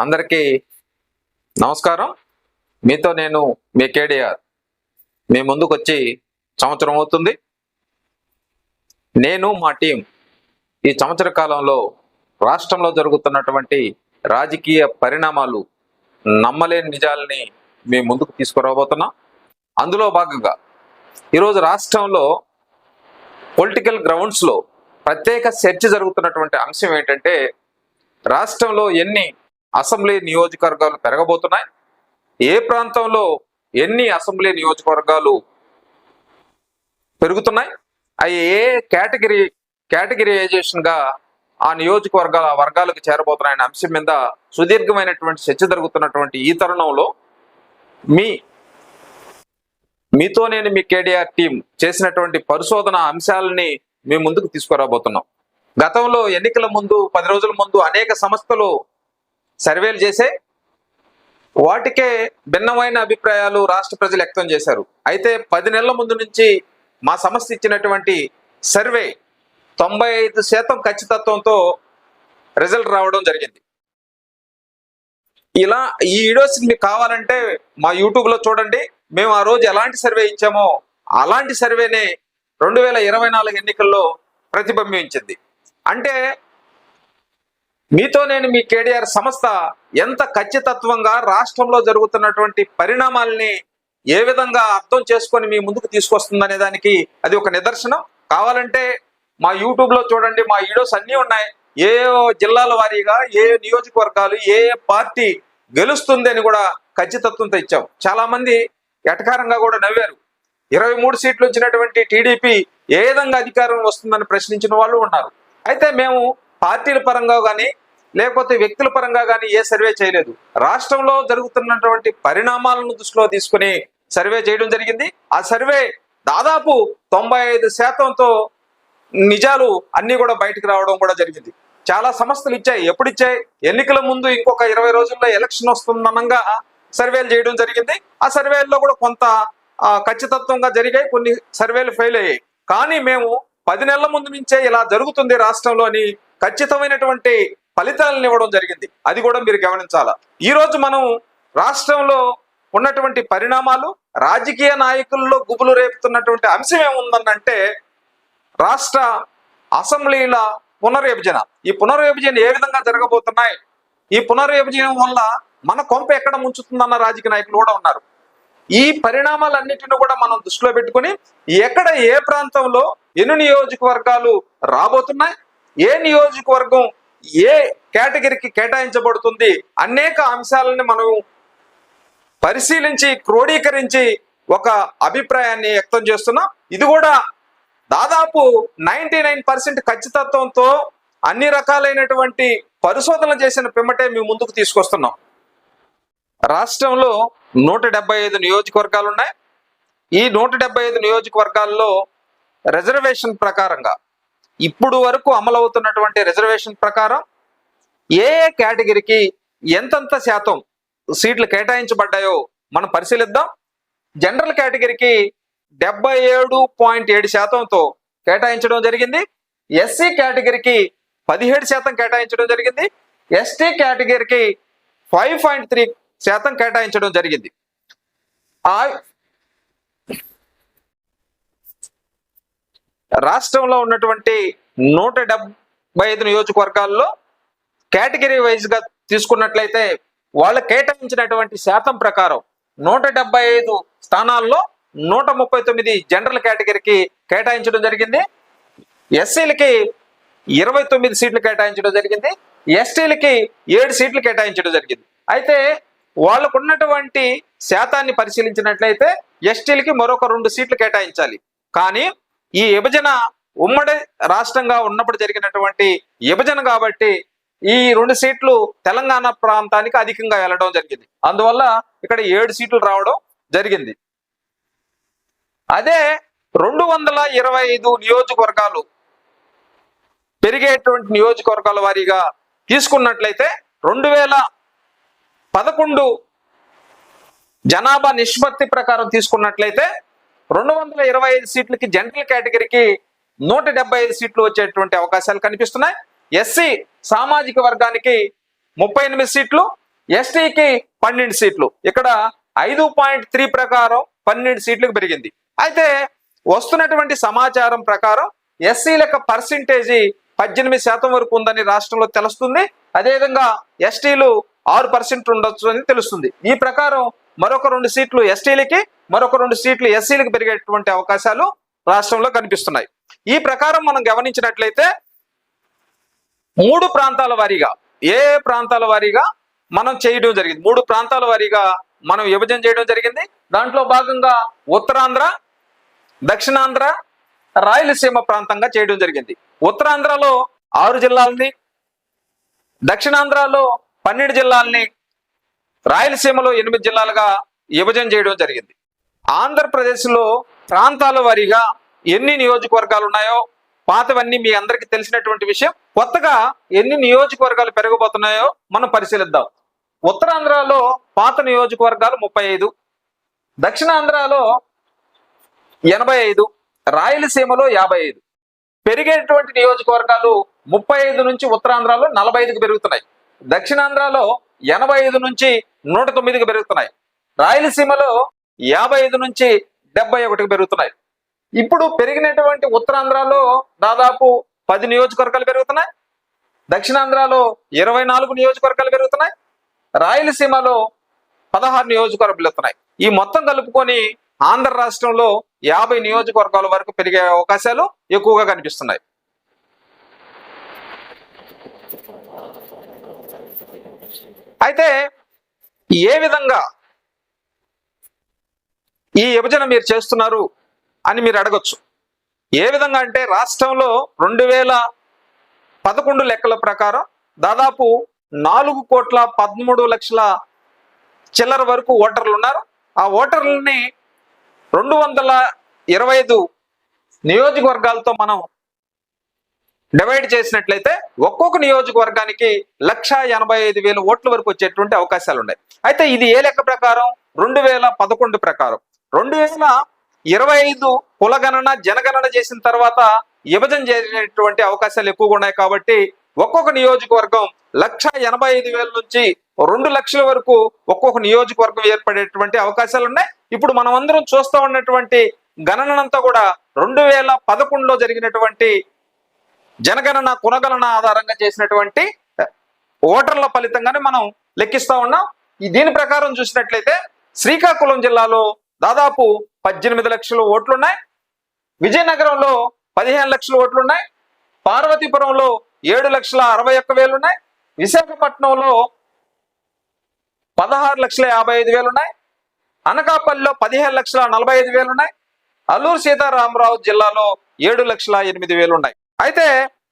అందరికీ నమస్కారం. మీతో నేను మీ కేడిఆర్. మీ ముందుకు వచ్చి సంవత్సరం అవుతుంది. నేను మా టీం ఈ సంవత్సర కాలంలో రాష్ట్రంలో జరుగుతున్నటువంటి రాజకీయ పరిణామాలు నమ్మలేని నిజాలని మేము ముందుకు తీసుకురాబోతున్నాం. అందులో భాగంగా ఈరోజు రాష్ట్రంలో పొలిటికల్ గ్రౌండ్స్లో ప్రత్యేక చర్చ జరుగుతున్నటువంటి అంశం ఏంటంటే రాష్ట్రంలో ఎన్ని అసెంబ్లీ నియోజకవర్గాలు పెరగబోతున్నాయి. ఏ ప్రాంతంలో ఎన్ని అసెంబ్లీ నియోజకవర్గాలు పెరుగుతున్నాయి? అవి ఏ కేటగిరీ కేటగిరైజేషన్గా ఆ నియోజకవర్గాల వర్గాలకు చేరబోతున్నాయనే అంశం మీద సుదీర్ఘమైనటువంటి చర్చ జరుగుతున్నటువంటి ఈ తరుణంలో మీ మీతో నేను మీ కేడీఆర్ టీం చేసినటువంటి పరిశోధన అంశాలని మేము ముందుకు తీసుకురాబోతున్నాం. గతంలో ఎన్నికల ముందు పది రోజుల ముందు అనేక సంస్థలు సర్వేలు చేసే వాటికే భిన్నమైన అభిప్రాయాలు రాష్ట్ర ప్రజలు వ్యక్తం చేశారు. అయితే పది నెలల ముందు నుంచి మా సంస్థ ఇచ్చినటువంటి సర్వే తొంభై ఐదు శాతం ఖచ్చితత్వంతో రిజల్ట్ రావడం జరిగింది. ఇలా ఈ వీడియోస్ మీకు కావాలంటే మా యూట్యూబ్లో చూడండి. మేము ఆ రోజు ఎలాంటి సర్వే ఇచ్చామో అలాంటి సర్వేనే రెండు వేల ఇరవై నాలుగు ఎన్నికల్లో ప్రతిబింబించింది. అంటే మీతో నేను మీ కేడిఆర్ సంస్థ ఎంత ఖచ్చితత్వంగా రాష్ట్రంలో జరుగుతున్నటువంటి పరిణామాల్ని ఏ విధంగా అర్థం చేసుకొని మీ ముందుకు తీసుకొస్తుందనే దానికి అది ఒక నిదర్శనం. కావాలంటే మా యూట్యూబ్లో చూడండి మా వీడియోస్ అన్నీ ఉన్నాయి. ఏ జిల్లాల వారీగా ఏ నియోజకవర్గాలు ఏ ఏ పార్టీ గెలుస్తుంది అని కూడా ఖచ్చితత్వంతో ఇచ్చాం. చాలా మంది ఎటకారంగా కూడా నవ్వారు. ఇరవై మూడు సీట్లు వచ్చినటువంటి టీడీపీ ఏ విధంగా అధికారం వస్తుందని ప్రశ్నించిన వాళ్ళు ఉన్నారు. అయితే మేము పార్టీల పరంగా కానీ లేకపోతే వ్యక్తుల పరంగా కానీ ఏ సర్వే చేయలేదు. రాష్ట్రంలో జరుగుతున్నటువంటి పరిణామాలను దృష్టిలో తీసుకుని సర్వే చేయడం జరిగింది. ఆ సర్వే దాదాపు తొంభై ఐదు శాతంతో నిజాలు అన్నీ కూడా బయటకు రావడం కూడా జరిగింది. చాలా సంస్థలు ఇచ్చాయి. ఎప్పుడు ఇచ్చాయి? ఎన్నికల ముందు ఇంకొక ఇరవై రోజుల్లో ఎలక్షన్ వస్తుందనంగా సర్వేలు చేయడం జరిగింది. ఆ సర్వేల్లో కూడా కొంత ఖచ్చితత్వంగా జరిగాయి. కొన్ని సర్వేలు ఫెయిల్ అయ్యాయి. కానీ మేము పది నెలల ముందు నుంచే ఇలా జరుగుతుంది రాష్ట్రంలో అని ఖచ్చితమైనటువంటి ఫలితాలను ఇవ్వడం జరిగింది. అది కూడా మీరు గమనించాలా? ఈ రోజు మనం రాష్ట్రంలో ఉన్నటువంటి పరిణామాలు రాజకీయ నాయకుల్లో గుబులు రేపుతున్నటువంటి అంశం ఏముందనంటే రాష్ట్ర అసెంబ్లీల పునర్విభజన. ఈ పునర్విభజన ఏ విధంగా జరగబోతున్నాయి? ఈ పునర్విభజన వల్ల మన కొంప ఎక్కడ ముంచుతుందన్న రాజకీయ నాయకులు కూడా ఉన్నారు. ఈ పరిణామాలన్నిటిని కూడా మనం దృష్టిలో పెట్టుకొని ఎక్కడ ఏ ప్రాంతంలో ఎన్ని నియోజకవర్గాలు రాబోతున్నాయి ఏ నియోజకవర్గం ఏ కేటగిరీకి కేటాయించబడుతుంది అనేక అంశాలని మనం పరిశీలించి క్రోడీకరించి ఒక అభిప్రాయాన్ని వ్యక్తం చేస్తున్నాం. ఇది కూడా దాదాపు నైంటీ నైన్ పర్సెంట్ ఖచ్చితత్వంతో అన్ని రకాలైనటువంటి పరిశోధనలు చేసిన పిమ్మటే మేము ముందుకు తీసుకొస్తున్నాం. రాష్ట్రంలో నూట డెబ్బై ఐదు నియోజకవర్గాలు ఉన్నాయి ఈ నూట డెబ్బై ఐదు నియోజకవర్గాల్లో రిజర్వేషన్ ప్రకారంగా ఇప్పుడు వరకు అమలవుతున్నటువంటి రిజర్వేషన్ ప్రకారం ఏ ఏ కేటగిరీకి ఎంతంత శాతం సీట్లు కేటాయించబడ్డాయో మనం పరిశీలిద్దాం. జనరల్ కేటగిరీకి డెబ్బై ఏడు పాయింట్ ఏడు శాతంతో కేటాయించడం జరిగింది. ఎస్సీ కేటగిరీకి పదిహేడు శాతం కేటాయించడం జరిగింది. ఎస్టీ కేటగిరీకి ఫైవ్ పాయింట్ త్రీ శాతం కేటాయించడం జరిగింది. ఆ రాష్ట్రంలో ఉన్నటువంటి నూట డెబ్బై ఐదు నియోజకవర్గాల్లో కేటగిరీ వైజ్గా తీసుకున్నట్లయితే వాళ్ళు కేటాయించినటువంటి శాతం ప్రకారం నూట డెబ్బై ఐదు స్థానాల్లో నూట ముప్పై తొమ్మిది జనరల్ కేటగిరీకి కేటాయించడం జరిగింది. ఎస్సీలకి ఇరవై తొమ్మిది సీట్లు కేటాయించడం జరిగింది. ఎస్టీలకి ఏడు సీట్లు కేటాయించడం జరిగింది. అయితే వాళ్ళకు ఉన్నటువంటి శాతాన్ని పరిశీలించినట్లయితే ఎస్టీలకి మరొక రెండు సీట్లు కేటాయించాలి. కానీ ఈ విభజన ఉమ్మడి రాష్ట్రంగా ఉన్నప్పుడు జరిగినటువంటి విభజన కాబట్టి ఈ రెండు సీట్లు తెలంగాణ ప్రాంతానికి అధికంగా వెళ్ళడం జరిగింది. అందువల్ల ఇక్కడ ఏడు సీట్లు రావడం జరిగింది. అదే రెండు వందల ఇరవై ఐదు నియోజకవర్గాలు పెరిగేటువంటి నియోజకవర్గాల వారీగా తీసుకున్నట్లయితే రెండు వేల పదకొండు జనాభా నిష్పత్తి ప్రకారం తీసుకున్నట్లయితే రెండు వందల ఇరవై ఐదు సీట్లకి జనరల్ కేటగిరీకి నూట డెబ్బై ఐదు సీట్లు వచ్చేటువంటి అవకాశాలు కనిపిస్తున్నాయి. ఎస్సీ సామాజిక వర్గానికి ముప్పై ఎనిమిది సీట్లు ఎస్టీకి పన్నెండు సీట్లు. ఇక్కడ ఐదు పాయింట్ త్రీ ప్రకారం పన్నెండు సీట్లకు పెరిగింది. అయితే వస్తున్నటువంటి సమాచారం ప్రకారం ఎస్సీలకు పర్సంటేజీ పద్దెనిమిది శాతం వరకు ఉందని రాష్ట్రంలో తెలుస్తుంది. అదేవిధంగా ఎస్టీలు ఆరు పర్సెంట్ ఉండొచ్చు అని తెలుస్తుంది. ఈ ప్రకారం మరొక రెండు సీట్లు ఎస్టీలకి మరొక రెండు సీట్లు ఎస్సీలకు పెరిగేటువంటి అవకాశాలు రాష్ట్రంలో కనిపిస్తున్నాయి. ఈ ప్రకారం మనం గమనించినట్లయితే మూడు ప్రాంతాల వారీగా ఏ ఏ ప్రాంతాల వారీగా మనం చేయడం జరిగింది? మూడు ప్రాంతాల వారీగా మనం విభజన చేయడం జరిగింది. దాంట్లో భాగంగా ఉత్తరాంధ్ర దక్షిణాంధ్ర రాయలసీమ ప్రాంతంగా చేయడం జరిగింది. ఉత్తరాంధ్రలో ఆరు జిల్లాలని దక్షిణాంధ్రలో పన్నెండు జిల్లాలని రాయలసీమలో ఎనిమిది జిల్లాలుగా విభజన చేయడం జరిగింది. ఆంధ్రప్రదేశ్లో ప్రాంతాల వారీగా ఎన్ని నియోజకవర్గాలు ఉన్నాయో పాతవన్నీ మీ అందరికీ తెలిసినటువంటి విషయం. కొత్తగా ఎన్ని నియోజకవర్గాలు పెరగబోతున్నాయో మనం పరిశీలిద్దాం. ఉత్తరాంధ్రలో పాత నియోజకవర్గాలు ముప్పై ఐదు దక్షిణాంధ్రలో ఎనభై ఐదు రాయలసీమలో యాభై ఐదు. పెరిగేటువంటి నియోజకవర్గాలు ముప్పై ఐదు నుంచి ఉత్తరాంధ్రలో నలభై ఐదుకు పెరుగుతున్నాయి. దక్షిణాంధ్రలో ఎనభై ఐదు నుంచి నూట తొమ్మిదికి పెరుగుతున్నాయి. రాయలసీమలో యాభై ఐదు నుంచి డెబ్బై ఒకటికి పెరుగుతున్నాయి. ఇప్పుడు పెరిగినటువంటి ఉత్తరాంధ్రలో దాదాపు పది నియోజకవర్గాలు పెరుగుతున్నాయి. దక్షిణాంధ్రలో ఇరవై నాలుగు నియోజకవర్గాలు పెరుగుతున్నాయి. రాయలసీమలో పదహారు నియోజకవర్గాలు పెరుగుతున్నాయి. ఈ మొత్తం కలుపుకొని ఆంధ్ర రాష్ట్రంలో యాభై నియోజకవర్గాల వరకు పెరిగే అవకాశాలు ఎక్కువగా కనిపిస్తున్నాయి. అయితే ఏ విధంగా ఈ విభజన మీరు చేస్తున్నారు అని మీరు అడగొచ్చు. ఏ విధంగా అంటే రాష్ట్రంలో రెండు వేల పదకొండు లెక్కల ప్రకారం దాదాపు నాలుగు కోట్ల పదమూడు లక్షల చిల్లర వరకు ఓటర్లు ఉన్నారు. ఆ ఓటర్లని రెండు వందల ఇరవై ఐదు నియోజకవర్గాలతో మనం డివైడ్ చేసినట్లయితే ఒక్కొక్క నియోజకవర్గానికి లక్ష ఎనభై ఐదు వేల ఓట్ల వరకు వచ్చేటువంటి అవకాశాలు ఉన్నాయి. అయితే ఇది ఏ లెక్క ప్రకారం? రెండు వేల పదకొండు ప్రకారం. రెండు వేల ఇరవై ఐదు కులగణన జనగణన చేసిన తర్వాత విభజన చేసినటువంటి అవకాశాలు ఎక్కువగా ఉన్నాయి కాబట్టి ఒక్కొక్క నియోజకవర్గం లక్ష ఎనభై ఐదు వేల నుంచి రెండు లక్షల వరకు ఒక్కొక్క నియోజకవర్గం ఏర్పడేటువంటి అవకాశాలు ఉన్నాయి. ఇప్పుడు మనం అందరం చూస్తూ ఉన్నటువంటి గణనంతా కూడా రెండు వేల పదకొండులో జరిగినటువంటి జనగణన కులగణన ఆధారంగా చేసినటువంటి ఓటర్ల ఫలితంగానే మనం లెక్కిస్తా ఉన్నాం. ఈ దీని ప్రకారం చూసినట్లయితే శ్రీకాకుళం జిల్లాలో దాదాపు పద్దెనిమిది లక్షల ఓట్లున్నాయి. విజయనగరంలో పదిహేను లక్షల ఓట్లున్నాయి. పార్వతీపురంలో ఏడు లక్షల అరవై ఒక్క వేలు ఉన్నాయి విశాఖపట్నంలో పదహారు లక్షల యాభై ఐదు వేలు ఉన్నాయి అనకాపల్లిలో పదిహేను లక్షల నలభై ఐదు వేలు ఉన్నాయి అల్లూరు సీతారామరావు జిల్లాలో ఏడు లక్షల ఎనిమిది వేలు ఉన్నాయి అయితే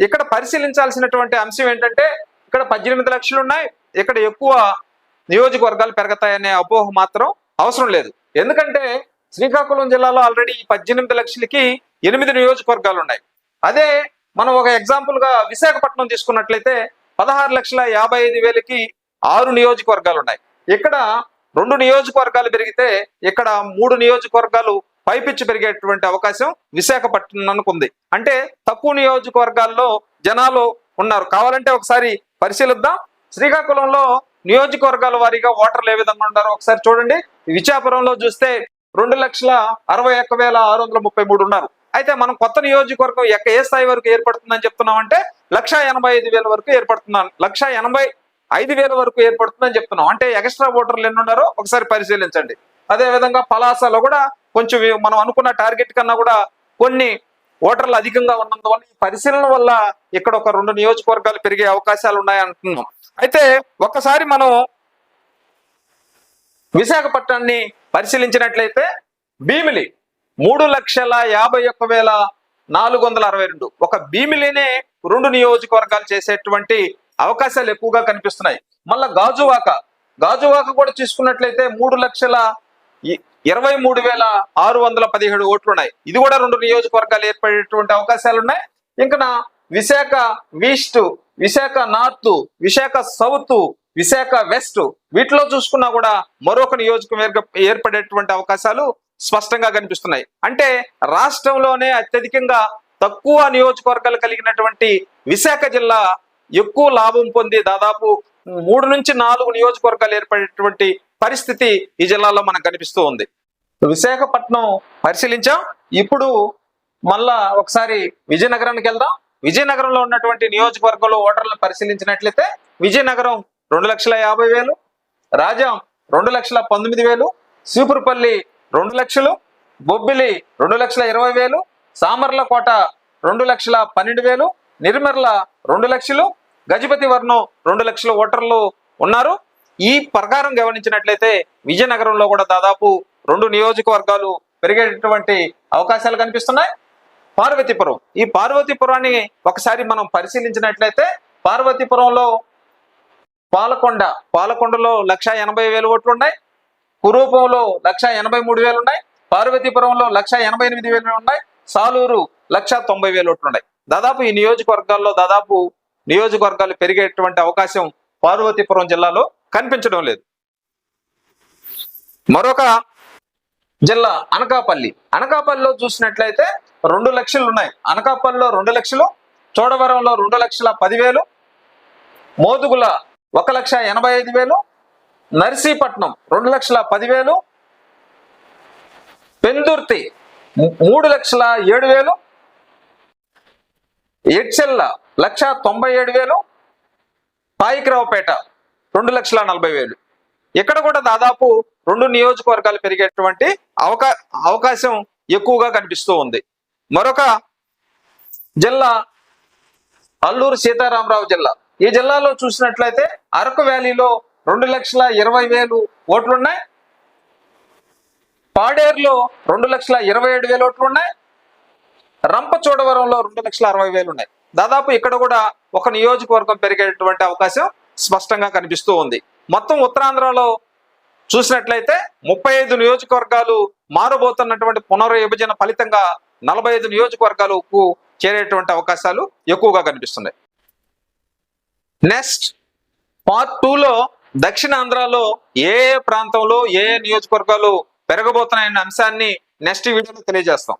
ఇక్కడ పరిశీలించాల్సినటువంటి అంశం ఏంటంటే ఇక్కడ పద్దెనిమిది లక్షలు ఉన్నాయి ఇక్కడ ఎక్కువ నియోజకవర్గాలు పెరుగుతాయనే అపోహ మాత్రం అవసరం లేదు. ఎందుకంటే శ్రీకాకుళం జిల్లాలో ఆల్రెడీ ఈ పద్దెనిమిది లక్షలకి ఎనిమిది నియోజకవర్గాలు ఉన్నాయి అదే మనం ఒక ఎగ్జాంపుల్గా విశాఖపట్నం తీసుకున్నట్లయితే పదహారు లక్షల యాభై ఐదు వేలకి ఆరు నియోజకవర్గాలు ఉన్నాయి ఇక్కడ రెండు నియోజకవర్గాలు పెరిగితే ఇక్కడ మూడు నియోజకవర్గాలు పైపిచ్చి పెరిగేటువంటి అవకాశం విశాఖపట్నంకు ఉంది. అంటే తక్కువ నియోజకవర్గాల్లో జనాలు ఉన్నారు. కావాలంటే ఒకసారి పరిశీలిద్దాం. శ్రీకాకుళంలో నియోజకవర్గాల వారీగా ఓటర్లు ఏ విధంగా ఉన్నారో ఒకసారి చూడండి. విచాపురంలో చూస్తే రెండు లక్షల అరవై ఒక్క వేల ఆరు వందల ముప్పై మూడు ఉన్నారు. అయితే మనం కొత్త నియోజకవర్గం ఎక్క ఏ స్థాయి వరకు ఏర్పడుతుందని చెప్తున్నామంటే లక్ష ఎనభై ఐదు వేల వరకు ఏర్పడుతున్నాను లక్ష ఎనభై ఐదు వేల వరకు ఏర్పడుతుందని చెప్తున్నాం. అంటే ఎక్స్ట్రా ఓటర్లు ఎన్ని ఉన్నారో ఒకసారి పరిశీలించండి. అదే విధంగా పలాసలో కూడా కొంచెం మనం అనుకున్న టార్గెట్ కన్నా కూడా కొన్ని ఓటర్లు అధికంగా ఉన్నందువల్ల ఈ పరిశీలన వల్ల ఇక్కడ ఒక రెండు నియోజకవర్గాలు పెరిగే అవకాశాలు ఉన్నాయి అంటున్నాం అయితే ఒక్కసారి మనం విశాఖపట్నాన్ని పరిశీలించినట్లయితే భీమిలి మూడు లక్షల యాభై ఒక్క వేల నాలుగు వందల అరవై రెండు. ఒక భీమిలినే రెండు నియోజకవర్గాలు చేసేటువంటి అవకాశాలు ఎక్కువగా కనిపిస్తున్నాయి. మళ్ళా గాజువాక. గాజువాక కూడా చూసుకున్నట్లయితే మూడు లక్షల ఇరవై మూడు వేల ఆరు వందల పదిహేడు ఓట్లు ఉన్నాయి ఇది కూడా రెండు నియోజకవర్గాలు ఏర్పడేటువంటి అవకాశాలు ఉన్నాయి ఇంకా Visakha east Visakha north Visakha south Visakha west వీటిలో చూసుకున్నా కూడా మరొక నియోజకవర్గ ఏర్పడేటువంటి అవకాశాలు స్పష్టంగా కనిపిస్తున్నాయి. అంటే రాష్ట్రంలోనే అత్యధికంగా తక్కువ నియోజకవర్గాలు కలిగినటువంటి విశాఖ జిల్లా ఎక్కువ లాభం పొంది దాదాపు మూడు నుంచి నాలుగు నియోజకవర్గాలు ఏర్పడేటువంటి పరిస్థితి ఈ జిల్లాలో మనకు కనిపిస్తూ ఉంది. విశాఖపట్నం పరిశీలించాం. ఇప్పుడు మళ్ళా ఒకసారి విజయనగరానికి వెళ్దాం. విజయనగరంలో ఉన్నటువంటి నియోజకవర్గంలో ఓటర్లను పరిశీలించినట్లయితే విజయనగరం రెండు లక్షల యాభై వేలు రాజాం రెండు లక్షల పంతొమ్మిది వేలు సూపురుపల్లి రెండు లక్షలు బొబ్బిలి రెండు లక్షల ఇరవై వేలు సామర్లకోట రెండు లక్షల పన్నెండు వేలు నిర్మర్ల రెండు లక్షలు గజపతి వర్ణం రెండు లక్షల ఓటర్లు ఉన్నారు. ఈ ప్రకారం గమనించినట్లయితే విజయనగరంలో కూడా దాదాపు రెండు నియోజకవర్గాలు పెరిగేటటువంటి అవకాశాలు కనిపిస్తున్నాయి. పార్వతీపురం ఈ పార్వతీపురాన్ని ఒకసారి మనం పరిశీలించినట్లయితే పార్వతీపురంలో పాలకొండ పాలకొండలో లక్ష ఎనభై వేలు ఓట్లు ఉన్నాయి. కురూపంలో లక్ష ఎనభై మూడు వేలు ఉన్నాయి. పార్వతీపురంలో లక్ష ఎనభై ఎనిమిది వేలు ఉన్నాయి. సాలూరు లక్ష తొంభై వేలు ఓట్లు ఉన్నాయి. దాదాపు ఈ నియోజకవర్గాల్లో దాదాపు నియోజకవర్గాలు పెరిగేటువంటి అవకాశం పార్వతీపురం జిల్లాలో కనిపించడం లేదు. మరొక జిల్లా అనకాపల్లి. అనకాపల్లిలో చూసినట్లయితే రెండు లక్షలు ఉన్నాయి. అనకాపల్లిలో రెండు లక్షలు చోడవరంలో రెండు లక్షల పదివేలు మోదుగుల ఒక లక్ష ఎనభై ఐదు వేలు నర్సీపట్నం రెండు లక్షల పదివేలు పెందుర్తి మూడు లక్షల ఏడు వేలు ఎడ్చెల్ల లక్ష తొంభై ఏడు వేలు పాయికరావుపేట రెండు లక్షల నలభై వేలు. ఇక్కడ కూడా దాదాపు రెండు నియోజకవర్గాలు పెరిగేటువంటి అవకా అవకాశం ఎక్కువగా కనిపిస్తూ ఉంది. మరొక జిల్లా అల్లూరు సీతారామరావు జిల్లా. ఈ జిల్లాలో చూసినట్లయితే అరకు వ్యాలీలో రెండు లక్షల ఇరవై వేలు ఓట్లున్నాయి. పాడేరులో రెండు లక్షల ఇరవై ఏడు వేలు ఓట్లు ఉన్నాయి రంపచోడవరంలో రెండు లక్షల అరవై వేలు ఉన్నాయి. దాదాపు ఇక్కడ కూడా ఒక నియోజకవర్గం పెరిగేటువంటి అవకాశం స్పష్టంగా కనిపిస్తూ ఉంది. మొత్తం ఉత్తరాంధ్రలో చూసినట్లయితే ముప్పై ఐదు నియోజకవర్గాలు మారబోతున్నటువంటి పునర్విభజన ఫలితంగా నలభై ఐదు నియోజకవర్గాలకు చేరేటువంటి అవకాశాలు ఎక్కువగా కనిపిస్తున్నాయి. నెక్స్ట్ పార్ట్ టూలో దక్షిణాంధ్రలో ఏ ఏ ప్రాంతంలో ఏ ఏ నియోజకవర్గాలు పెరగబోతున్నాయన్న అంశాన్ని నెక్స్ట్ వీడియోలో తెలియజేస్తాం.